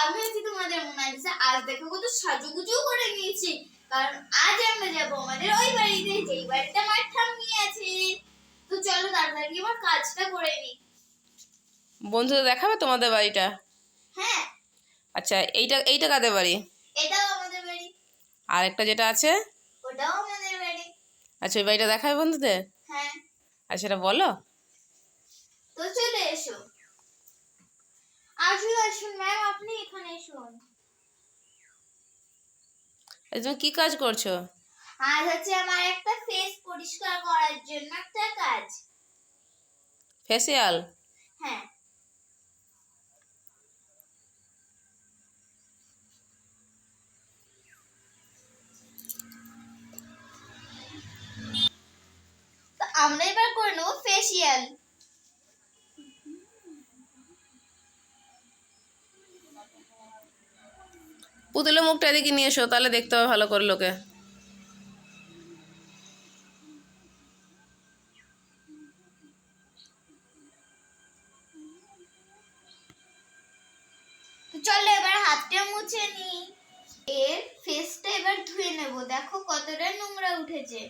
আমি হচ্ছি তোমাদের মোনালিসা আজ দেখো কত সাজুগুজু করে নিয়েছি। কারণ আজ আমরা যাব আমাদের ওই বাড়িতে যেই বাড়িতে আমার ঠাম্মি আছে। তো চলো তাড়াতাড়ি আমার কাজটা করে নি। বন্ধুদের দেখাবে তোমাদের বাড়িটা? হ্যাঁ। আচ্ছা এইটা এইটা কাদের বাড়ি? এটাও আমাদের বাড়ি। আর একটা যেটা আছে? ওটাও আমাদের বাড়ি। আচ্ছা ওই বাড়িটা দেখাবে বন্ধুদের? হ্যাঁ। আর সেটা বলো। তো চলে এসো। আসুন আসুন ম্যাম আপনি এখানে এসুন। তুমি কি কাজ করছ? আজ হচ্ছে আমার একটা ফেস পরিষ্কার করার জন্য একটা কাজ। ফেসিয়াল হ্যাঁ। তো আমরা এবার করে নেব ফেসিয়াল পুতুলের মুখটা এদিকে নিয়ে এসো, তাহলে দেখতে হবে ভালো করে লোকে। চলো এবার হাতটা মুছে নি এর ফেসটা এবার ধুয়ে নেব। দেখো কতটা নোংরা উঠেছে।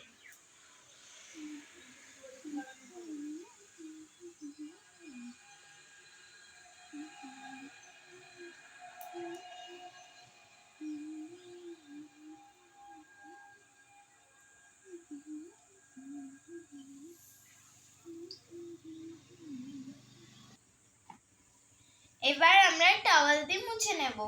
এবার আমরা টাওয়াল দিয়ে মুছে নেব।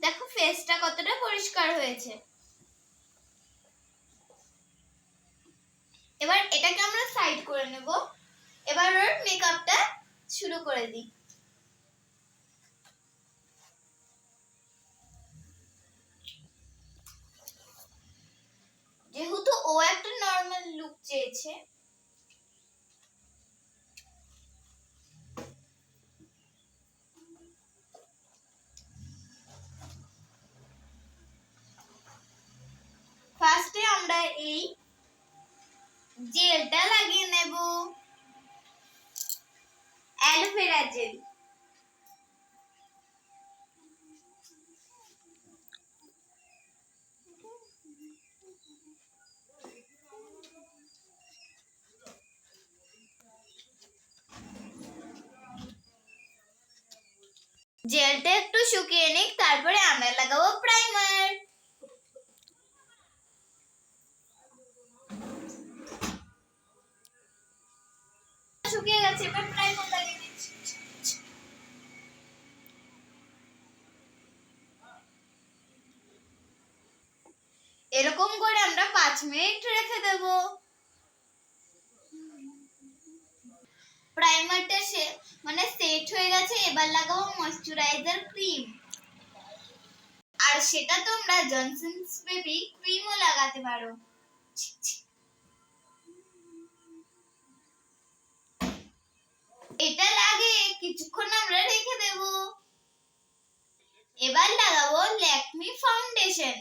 দেখো ফেসটা কতটা পরিষ্কার হয়েছে। এবার এটাকে আমরা সাইড করে নেব। এবার ওর মেকআপটা শুরু করে দিই। যেহেতু ও একটা নর্মাল লুক চেয়েছে ফার্স্টে আমরা এই জেলটা লাগিয়ে নেব অ্যালোভেরা জেল জেলটা একটু শুকিয়ে নিক, তারপরে আমরা লাগাবো প্রাইমার শুকিয়ে গেছে, এবার প্রাইমার লাগিয়ে এরকম করে আমরা পাঁচ মিনিট রেখে দেব। প্রাইমারটা সে মানে সেট হয়ে গেছে, এবার লাগাবো ময়শ্চারাইজার ক্রিম আর সেটা তোমরা জনসনস বেবি ক্রিমও লাগাতে পারো। এটা লাগে কিছুক্ষণ আমরা রেখে দেব। এবার লাগাবো ল্যাকমি ফাউন্ডেশন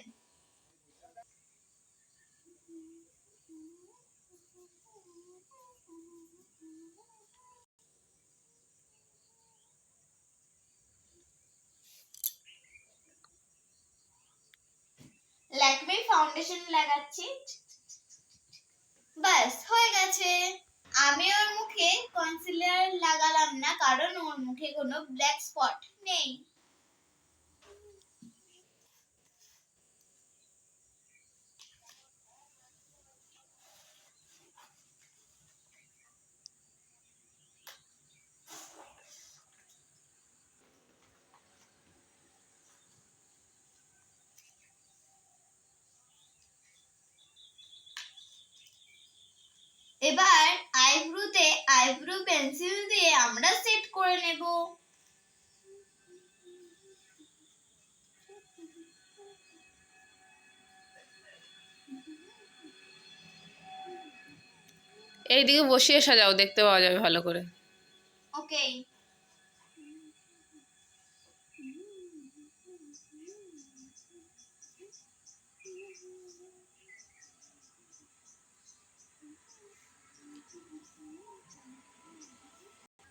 ল্যাকমি ফাউন্ডেশন লাগাচ্ছি। বাস হয়ে গেছে। আমি ওর মুখে কনসিলার লাগালাম না, কারণ ওর মুখে কোনো ব্ল্যাক স্পট নেই। এবার আইব্রুতে আইব্রু পেন্সিল দিয়ে আমরা সেট করে নেব। এইদিকে বসিয়ে সাজাও দেখতে পাওয়া যাবে ভালো করে। ওকে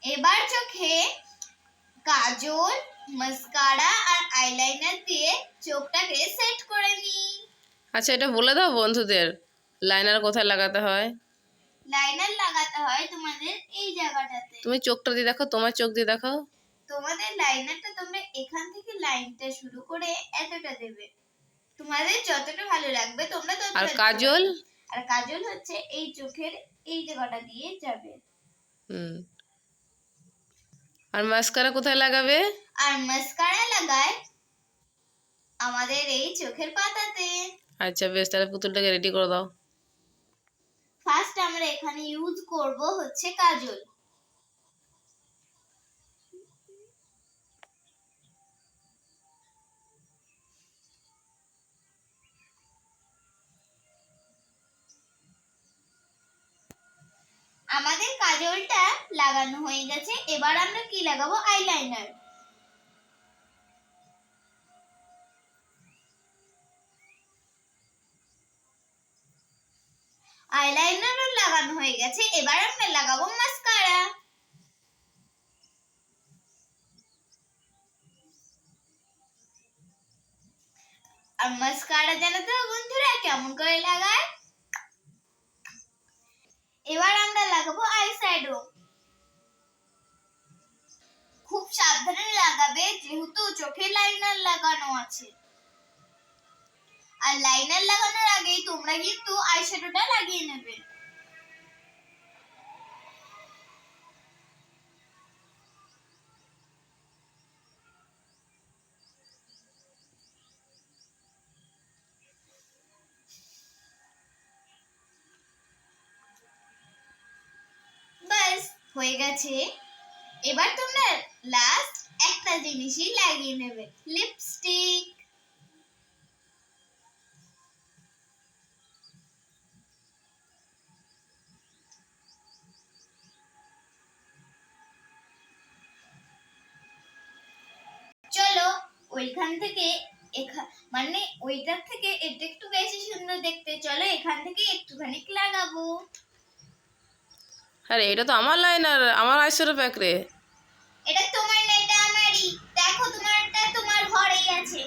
এবার চোখে কাজল মাস্কারা আর আইলাইনার দিয়ে চোখটাকে সেট করে নিই। আচ্ছা এটা বলে দাও বন্ধুদের লাইনার কোথায় লাগাতে হয়? লাইনার লাগাতে হয় তোমাদের এই জায়গাটাতে। তুমি চোখটা দিয়ে দেখো তোমার চোখ দিয়ে দেখাও তোমাদের লাইনারটা তোমরা এখান থেকে লাইনটা শুরু করে এতটা দেবে। তোমাদের যতটা ভালো লাগবে তোমরা ততটা আর কাজল? আর কাজল হচ্ছে এই চোখের এই জায়গাটা দিয়ে যাবে। হুম। আর মাস্কারা কোথায় লাগাবে? আর মাস্কারা লাগায় আমাদের এই চোখের পাতাতে। আচ্ছা বেশ তাহলে পুতুলটাকে রেডি করে দাও। ফার্স্ট আমরা এখানে ইউজ করব হচ্ছে কাজল। আমাদের কাজলটা লাগানো হয়ে গেছে। এবার আমরা কি লাগাবো? আইলাইনার আইলাইনারও লাগানো হয়ে গেছে। এবার আমরা লাগাবো মাস্কারা আর মাস্কারা জানো তো বন্ধুরা, কেমন করে লাগায়? এবার আমরা লাগাবো আই শ্যাডো খুব সাবধানে লাগাবে, যেহেতু চোখে লাইনার লাগানো আছে। আর লাইনার লাগানোর আগেই তোমরা কিন্তু আইশ্যাডোটা লাগিয়ে নেবে। হয়ে গেছে। এবার তোমরা লাস্ট একটা জিনিসই লাগিয়ে নেবে লিপস্টিক চলো, ওইখান থেকে মানে ওইটার থেকে এটা একটু বেশি সুন্দর দেখতে। চলো, এখান থেকে একটুখানি লাগাবো। আরে, এটা তো আমার লাইন আর আমার আইশ্যাডো প্যাক রে। এটা তোমার না, এটা আমারই। দেখো, তোমারটা তোমার ঘরেই আছে।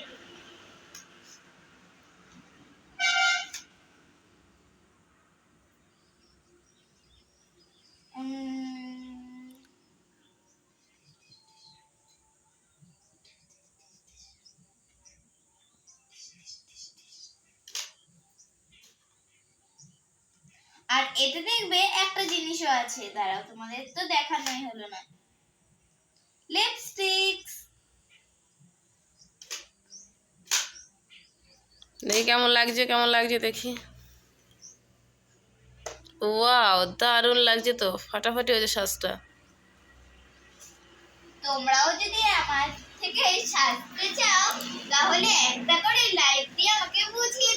আর এতে দেখবে একটা জিনিসও আছে। দাঁড়াও তোমাদের তো দেখানোই হলো না। লিপস্টিক্স দেখি কেমন লাগছে কেমন লাগছে দেখি। ওয়াও দারুণ লাগছে তো। ফাটাফাটি হয়েছে সাজটা। তোমরাও যদি আমার থেকে সাজতে চাও তাহলে একটা করে লাইক দিয়ে আমাকে বুঝিয়ে